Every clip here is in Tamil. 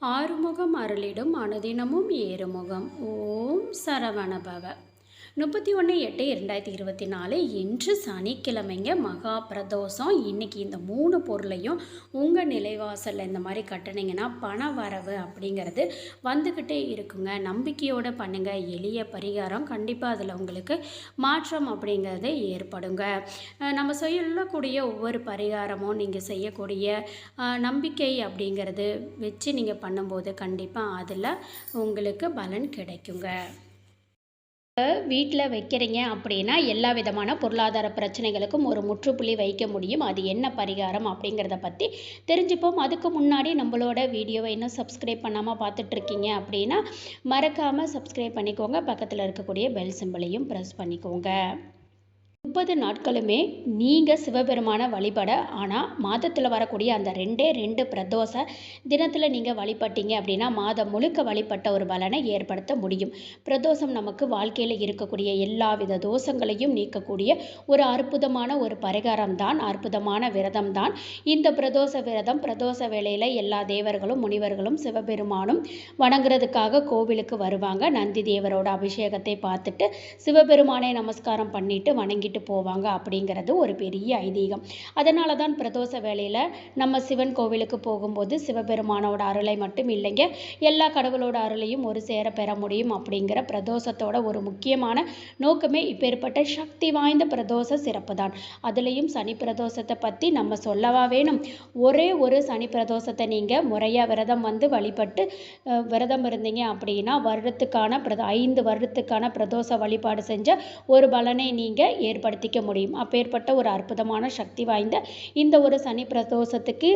ஆறுமுகம் அருளிடும் அனுதினமும் ஏறுமுகம். ஓம் சரவணபவ. முப்பத்தி ஒன்று எட்டு இரண்டாயிரத்தி இருபத்தி நாலு இன்று சனிக்கிழமைங்க மகா பிரதோஷம் இன்றைக்கி இந்த மூணு பொருளையும் உங்கள் நிலைவாசலில் இந்த மாதிரி கட்டினீங்கன்னா பண வரவு அப்படிங்கிறது வந்துக்கிட்டே இருக்குங்க. நம்பிக்கையோடு பண்ணுங்கள் எளிய பரிகாரம் கண்டிப்பாக அதில் உங்களுக்கு மாற்றம் அப்படிங்கிறது ஏற்படுங்க. நம்ம சொல்லக்கூடிய ஒவ்வொரு பரிகாரமும் நீங்கள் செய்யக்கூடிய நம்பிக்கை அப்படிங்கிறது வச்சு நீங்கள் பண்ணும்போது கண்டிப்பாக அதில் உங்களுக்கு பலன் கிடைக்குங்க. வீட்டில் வைக்கிறீங்க அப்படின்னா எல்லா விதமான பொருளாதார பிரச்சனைகளுக்கும் ஒரு முற்றுப்புள்ளி வைக்க முடியும். அது என்ன பரிகாரம் அப்படிங்கிறத பற்றி தெரிஞ்சுப்போம். அதுக்கு முன்னாடி நம்மளோட வீடியோவை இன்னும் சப்ஸ்கிரைப் பண்ணாமல் பார்த்துட்ருக்கீங்க அப்படின்னா மறக்காமல் சப்ஸ்கிரைப் பண்ணிக்கோங்க. பக்கத்தில் இருக்கக்கூடிய பெல் சிம்பிளையும் ப்ரெஸ் பண்ணிக்கோங்க. முப்பது நாட்களுமே நீங்கள் சிவபெருமானை வழிபட ஆனால் மாதத்தில் வரக்கூடிய அந்த ரெண்டே ரெண்டு பிரதோஷ தினத்தில் நீங்கள் வழிபட்டீங்க அப்படின்னா மாதம் முழுக்க வழிபட்ட ஒரு பலனை ஏற்படுத்த முடியும். பிரதோஷம் நமக்கு வாழ்க்கையில் இருக்கக்கூடிய எல்லா வித தோஷங்களையும் நீக்கக்கூடிய ஒரு அற்புதமான ஒரு பரிகாரம் தான் அற்புதமான விரதம் தான். இந்த பிரதோஷ விரதம் பிரதோஷ வேளையில் எல்லா தேவர்களும் முனிவர்களும் சிவபெருமானும் வணங்குறதுக்காக கோவிலுக்கு வருவாங்க. நந்தி தேவரோட அபிஷேகத்தை பார்த்துட்டு சிவபெருமானை நமஸ்காரம் பண்ணிட்டு வணங்கிட்டு போவாங்க அப்படிங்கிறது ஒரு பெரிய ஐதீகம். அதனால தான் பிரதோஷ வேளையில் நம்ம சிவன் கோவிலுக்கு போகும்போது சிவபெருமானோட அருளை மட்டும் இல்லைங்க எல்லா கடவுளோட அருளையும் ஒரு சேர பெற முடியும் அப்படிங்கிற பிரதோஷத்தோட ஒரு முக்கியமான நோக்கமே இப்பேற்பட்ட சக்தி வாய்ந்த பிரதோஷ சிறப்பு தான் அதுலேயும் சனி பிரதோஷத்தை பற்றி நம்ம சொல்லவா வேணும்? ஒரே ஒரு சனி பிரதோஷத்தை நீங்கள் முறையாக விரதம் வந்து வழிபட்டு விரதம் இருந்தீங்க அப்படின்னா வருடத்துக்கான பிரத ஐந்து வருடத்துக்கான பிரதோஷ வழிபாடு செஞ்ச ஒரு பலனை நீங்கள் ஏற்படுத்திக்க முடியும். அப்பேற்பட்ட ஒரு அற்புதமான சக்தி வாய்ந்த இந்த ஒரு சனி பிரதோஷத்துக்கு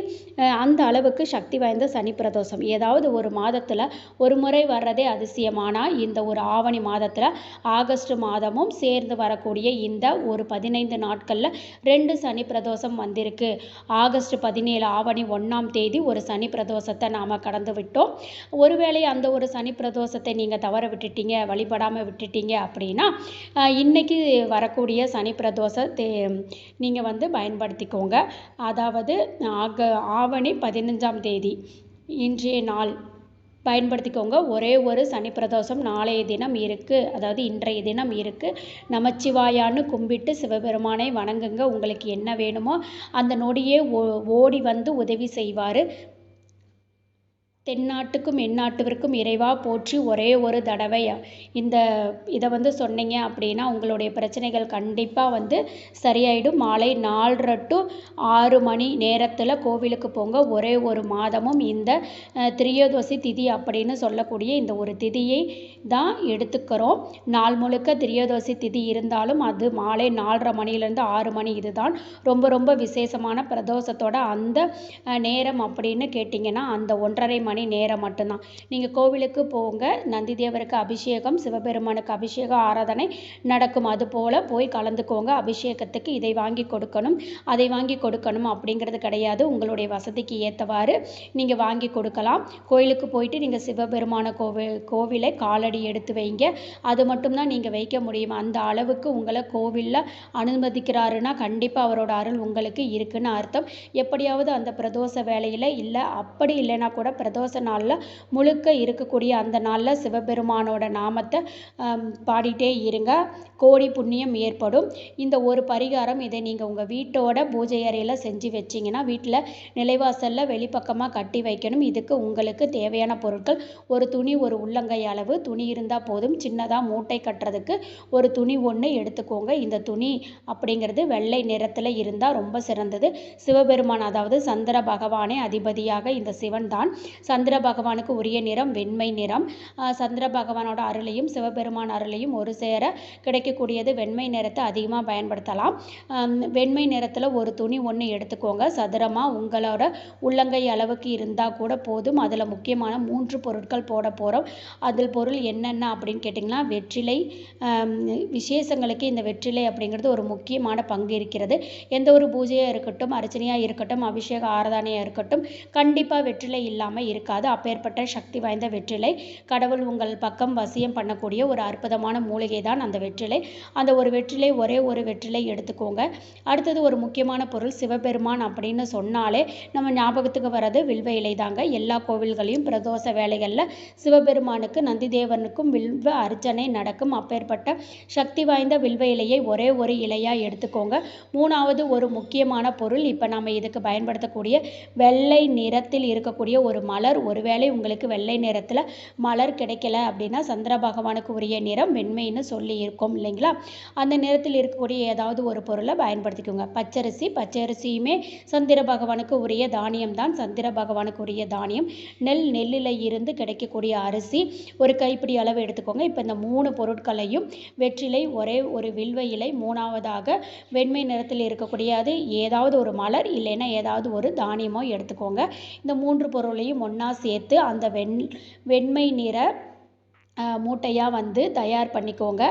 அந்த அளவுக்கு சக்தி வாய்ந்த சனி பிரதோஷம். ஏதாவது ஒரு மாதத்தில் ஒரு முறை வர்றதே அதிசயமானால் இந்த ஒரு ஆவணி மாதத்தில் ஆகஸ்ட் மாதமும் சேர்ந்து வரக்கூடிய இந்த ஒரு பதினைந்து நாட்களில் ரெண்டு சனி பிரதோஷம் வந்திருக்கு. ஆகஸ்ட் பதினேழு ஆவணி ஒன்றாம் தேதி ஒரு சனி பிரதோஷத்தை நாம் கடந்து விட்டோம். ஒருவேளை அந்த ஒரு சனி பிரதோஷத்தை நீங்கள் தவற விட்டுட்டீங்க வழிபடாமல் விட்டுட்டீங்க அப்படின்னா இன்றைக்கி இன்னைக்கு வரக்கூடிய சனி பிரதோஷத்தை நீங்கள் வந்து பயன்படுத்திக்கோங்க. அதாவது ஆக ஆவணி பதினஞ்சாம் தேதி இன்றைய நாள் பயன்படுத்திக்கோங்க. ஒரே ஒரு சனி பிரதோஷம் நாளைய தினம் இருக்குது அதாவது இன்றைய தினம் இருக்குது நமச்சிவாயான்னு கும்பிட்டு சிவபெருமானை வணங்குங்க. உங்களுக்கு என்ன வேணுமோ அந்த நொடியே ஓ ஓடி வந்து உதவி செய்வார். தென்னாட்டுக்கும் எந்நாட்டுவிற்கும் இறைவா போற்றி ஒரே ஒரு தடவை. இந்த இதை வந்து சொன்னீங்க அப்படின்னா உங்களுடைய பிரச்சனைகள் கண்டிப்பாக வந்து சரியாயிடும். மாலை நாலரை டு ஆறு மணி நேரத்தில் கோவிலுக்கு போங்க. ஒரே ஒரு மாதமும் இந்த திரியோதசி திதி அப்படின்னு சொல்லக்கூடிய இந்த ஒரு திதியை தான் எடுத்துக்கிறோம். நாள் முழுக்க திரியோதசி திதி இருந்தாலும் அது மாலை நாலரை மணிலேருந்து ஆறு மணி இதுதான். ரொம்ப ரொம்ப விசேஷமான பிரதோஷத்தோட அந்த நேரம் அப்படின்னு கேட்டிங்கன்னா அந்த ஒன்றரை மணி மணி நேரம் மட்டும்தான். நீங்கள் கோவிலுக்கு போங்க. நந்தி தேவருக்கு அபிஷேகம் சிவபெருமானுக்கு அபிஷேக ஆராதனை நடக்கும். அது போல் போய் கலந்துக்கோங்க. அபிஷேகத்துக்கு இதை வாங்கி கொடுக்கணும். அதை வாங்கி கொடுக்கணும் அப்படிங்கிறது கிடையாது. உங்களுடைய வசதிக்கு ஏற்றவாறு நீங்கள் வாங்கி கொடுக்கலாம். கோயிலுக்கு போயிட்டு நீங்கள் சிவபெருமான கோவில் கோவிலை காலடி எடுத்து வைங்க. அது மட்டும்தான் நீங்கள் வைக்க முடியும். அந்த அளவுக்கு உங்களை கோவிலில் அனுமதிக்கிறாருன்னா கண்டிப்பாக அவரோட அருள் உங்களுக்கு இருக்குன்னு அர்த்தம். எப்படியாவது அந்த பிரதோஷ வேலையில் இல்லை அப்படி இல்லைன்னா கூட பிரதோஷ நாளில் முழுக்க இருக்கக்கூடிய அந்த நாளில் சிவபெருமானோட நாமத்தை பாடிட்டே இருங்க. கோடி புண்ணியம் ஏற்படும். இந்த ஒரு பரிகாரம் இதை நீங்கள் உங்கள் வீட்டோட பூஜை அறையில் செஞ்சு வச்சிங்கன்னா வீட்டில் நிலைவாசலில் வெளிப்பக்கமாக கட்டி வைக்கணும். இதுக்கு உங்களுக்கு தேவையான பொருட்கள் ஒரு துணி ஒரு உள்ளங்கை அளவு. துணி இருந்தால் போதும். சின்னதாக மூட்டை கட்டுறதுக்கு ஒரு துணி ஒன்று எடுத்துக்கோங்க. இந்த துணி அப்படிங்கிறது வெள்ளை நிறத்தில் இருந்தால் ரொம்ப சிறந்தது. சிவபெருமான் அதாவது சந்திர பகவானே அதிபதியாக இந்த சிவன் தான். சந்திர பகவானுக்கு உரிய நிறம் வெண்மை நிறம். சந்திர பகவானோட அருளையும் சிவபெருமான் அருளையும் ஒரு சேர கிடைக்கக்கூடியது வெண்மை நிறத்தை அதிகமாக பயன்படுத்தலாம். வெண்மை நிறத்தில் ஒரு துணி ஒன்று எடுத்துக்கோங்க. சதுரமாக உங்களோட உள்ளங்கை அளவுக்கு இருந்தால் கூட போதும். அதில் முக்கியமான மூன்று பொருட்கள் போட போகிறோம் அதில் பொருள் என்னென்ன அப்படின்னு கேட்டிங்கன்னா வெற்றிலை விசேஷங்களுக்கு இந்த வெற்றிலை அப்படிங்கிறது ஒரு முக்கியமான பங்கு இருக்கிறது. எந்த ஒரு பூஜையாக இருக்கட்டும் அர்ச்சனையாக இருக்கட்டும் அபிஷேக ஆராதனையாக இருக்கட்டும் கண்டிப்பாக வெற்றிலை இல்லாமல் இருக்க இருக்காது. அப்பேற்பட்ட சக்தி வாய்ந்த வெற்றிலை. கடவுள் உங்கள் பக்கம் வசியம் பண்ணக்கூடிய ஒரு அற்புதமான மூலிகை தான் அந்த வெற்றிலை. அந்த ஒரு வெற்றிலை ஒரே ஒரு வெற்றிலை எடுத்துக்கோங்க. அடுத்தது ஒரு முக்கியமான பொருள் சிவபெருமான் அப்படின்னு சொன்னாலே நம்ம ஞாபகத்துக்கு வர்றது வில்வ இலை தாங்க. எல்லா கோவில்களையும் பிரதோஷ வேலைகளில் சிவபெருமானுக்கு நந்திதேவனுக்கும் வில்வ அர்ச்சனை நடக்கும். அப்பேற்பட்ட சக்தி வாய்ந்த வில்வ இலையை ஒரே ஒரு இலையாக எடுத்துக்கோங்க. மூணாவது ஒரு முக்கியமான பொருள் இப்போ நம்ம இதுக்கு பயன்படுத்தக்கூடிய வெள்ளை நிறத்தில் இருக்கக்கூடிய ஒரு மலர் ஒருவேளை உங்களுக்கு வெள்ளை நிறத்தில் மலர் கிடைக்கல அப்படின்னா சந்திர பகவானுக்கு உரிய நிறம் வெண்மைன்னு சொல்லி இருக்கும் இல்லைங்களா? அந்த நிறத்தில் இருக்கக்கூடிய ஏதாவது ஒரு பொருளை பயன்படுத்திக்கோங்க. பச்சரிசி பச்சரிசியுமே சந்திர பகவானுக்கு உரிய தானியம் தான். சந்திர பகவானுக்கு உரிய தானியம். நெல் நெல்லில் இருந்து கிடைக்கக்கூடிய அரிசி ஒரு கைப்பிடி அளவு எடுத்துக்கோங்க. இப்போ இந்த மூணு பொருட்களையும் வெற்றிலை ஒரே ஒரு வில்வ இலை மூணாவதாக வெண்மை நிறத்தில் இருக்கக்கூடிய அது ஏதாவது ஒரு மலர் இல்லைன்னா ஏதாவது ஒரு தானியமோ எடுத்துக்கோங்க. இந்த மூன்று பொருளையும் ஒன்றா சேர்த்து அந்த வெண் வெண்மை நிற மூட்டையாக வந்து தயார் பண்ணிக்கோங்க.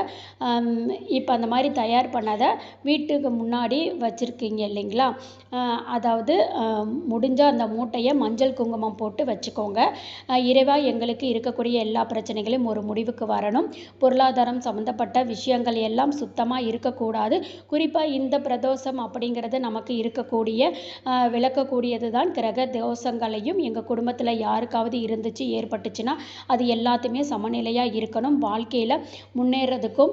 இப்போ அந்த மாதிரி தயார் பண்ணதை வீட்டுக்கு முன்னாடி வச்சுருக்கீங்க இல்லைங்களா? அதாவது முடிஞ்சால் அந்த மூட்டையை மஞ்சள் குங்குமம் போட்டு வச்சுக்கோங்க. இறைவா எங்களுக்கு இருக்கக்கூடிய எல்லா பிரச்சனைகளையும் ஒரு முடிவுக்கு வரணும். பொருளாதாரம் சம்மந்தப்பட்ட விஷயங்கள் எல்லாம் சுத்தமாக இருக்கக்கூடாது. குறிப்பாக இந்த பிரதோஷம் அப்படிங்கிறது நமக்கு இருக்கக்கூடிய விளக்கக்கூடியது தான் கிரக தோஷங்களையும் எங்கள் குடும்பத்தில் யாருக்காவது இருந்துச்சு ஏற்பட்டுச்சுன்னா அது எல்லாத்தையுமே சமநிலை நிலையாக இருக்கணும். வாழ்க்கையில் முன்னேறதுக்கும்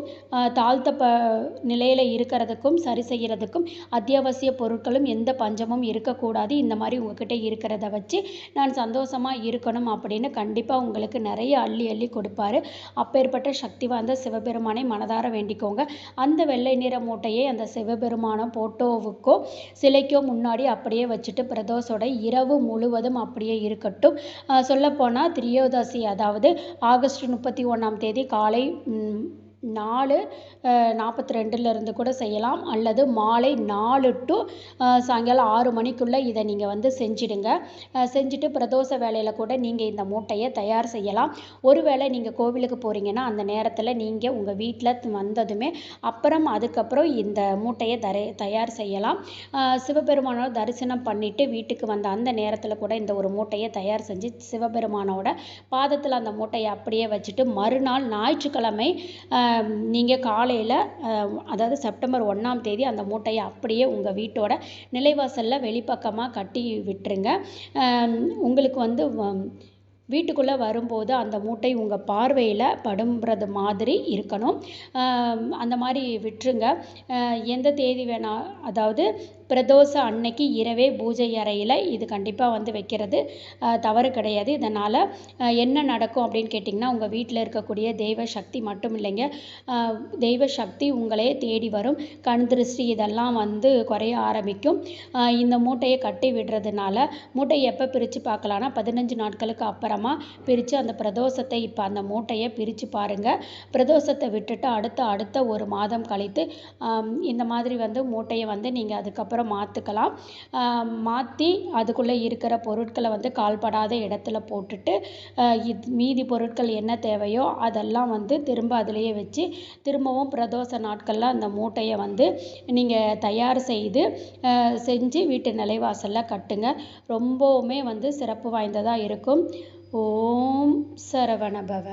தாழ்த்த நிலையில் இருக்கிறதுக்கும் சரி செய்கிறதுக்கும் அத்தியாவசிய பொருட்களும் எந்த பஞ்சமும் இருக்கக்கூடாது. இந்த மாதிரி உங்ககிட்ட இருக்கிறத வச்சு நான் சந்தோஷமாக இருக்கணும் அப்படின்னு கண்டிப்பாக உங்களுக்கு நிறைய அள்ளி அள்ளி கொடுப்பாரு. அப்பேற்பட்ட சக்தி வாய்ந்த சிவபெருமானை மனதார வேண்டிக்கோங்க. அந்த வெள்ளை நிற மூட்டையை அந்த சிவபெருமான போட்டோவுக்கோ சிலைக்கோ முன்னாடி அப்படியே வச்சுட்டு பிரதோஷோட இரவு முழுவதும் அப்படியே இருக்கட்டும். சொல்லப்போனால் திரியோதசி அதாவது ஆகஸ்ட் முப்பத்தி முப்பத்தி ஒன்றாம் தேதி காலை நாலு நாற்பத்தி ரெண்டுலேருந்து கூட செய்யலாம். அல்லது மாலை நாலு டு சாயங்காலம் ஆறு மணிக்குள்ளே இதை நீங்கள் வந்து செஞ்சிடுங்க. செஞ்சுட்டு பிரதோஷ வேலையில் கூட நீங்கள் இந்த மூட்டையை தயார் செய்யலாம். ஒருவேளை நீங்கள் கோவிலுக்கு போகிறீங்கன்னா அந்த நேரத்தில் நீங்கள் உங்கள் வீட்டில் வந்ததுமே அப்புறம் அதுக்கப்புறம் இந்த மூட்டையை தர தயார் செய்யலாம். சிவபெருமானோட தரிசனம் பண்ணிவிட்டு வீட்டுக்கு வந்த அந்த நேரத்தில் கூட இந்த ஒரு மூட்டையை தயார் செஞ்சு சிவபெருமானோட பாதத்தில் அந்த மூட்டையை அப்படியே வச்சுட்டு மறுநாள் ஞாயிற்றுக்கிழமை நீங்கள் காலையில் அதாவது செப்டம்பர் ஒன்றாம் தேதி அந்த மூட்டையை அப்படியே உங்கள் வீட்டோட நிலைவாசலில் வெளிப்பக்கமாக கட்டி விட்டுருங்க. உங்களுக்கு வந்து வீட்டுக்குள்ளே வரும்போது அந்த மூட்டை உங்கள் பார்வையில் படும்றது மாதிரி இருக்கணும். அந்த மாதிரி விட்டுருங்க. எந்த தேதி வேணால் அதாவது பிரதோஷ அன்னைக்கு இரவே பூஜை அறையில் இது கண்டிப்பாக வந்து வைக்கிறது. தவறு கிடையாது. இதனால் என்ன நடக்கும் அப்படின்னு கேட்டிங்கன்னா உங்கள் வீட்டில் இருக்கக்கூடிய தெய்வ சக்தி மட்டும் இல்லைங்க. தெய்வ சக்தி உங்களே தேடி வரும். கண் திருஷ்டி இதெல்லாம் வந்து குறைய ஆரம்பிக்கும். இந்த மூட்டையை கட்டி விடுறதுனால மூட்டையை எப்போ பிரித்து பார்க்கலான்னா பதினஞ்சு நாட்களுக்கு அப்புறமா பிரித்து அந்த பிரதோஷத்தை இப்போ அந்த மூட்டையை பிரித்து பாருங்கள் பிரதோஷத்தை விட்டுட்டு அடுத்த அடுத்த ஒரு மாதம் கழித்து இந்த மாதிரி வந்து மூட்டையை வந்து நீங்கள் அதுக்கப்புறம் அதுக்கப்புறம் மாற்றிக்கலாம் மாற்றி அதுக்குள்ளே இருக்கிற பொருட்களை வந்து கால்படாத இடத்துல போட்டுட்டு இது மீதி பொருட்கள் என்ன தேவையோ அதெல்லாம் வந்து திரும்ப அதிலேயே வச்சு திரும்பவும் பிரதோஷ நாட்களில் அந்த மூட்டையை வந்து நீங்கள் தயார் செய்து செஞ்சு வீட்டு நிலைவாசலில் கட்டுங்க. ரொம்பவுமே வந்து சிறப்பு வாய்ந்ததாக இருக்கும். ஓம் சரவணபவ.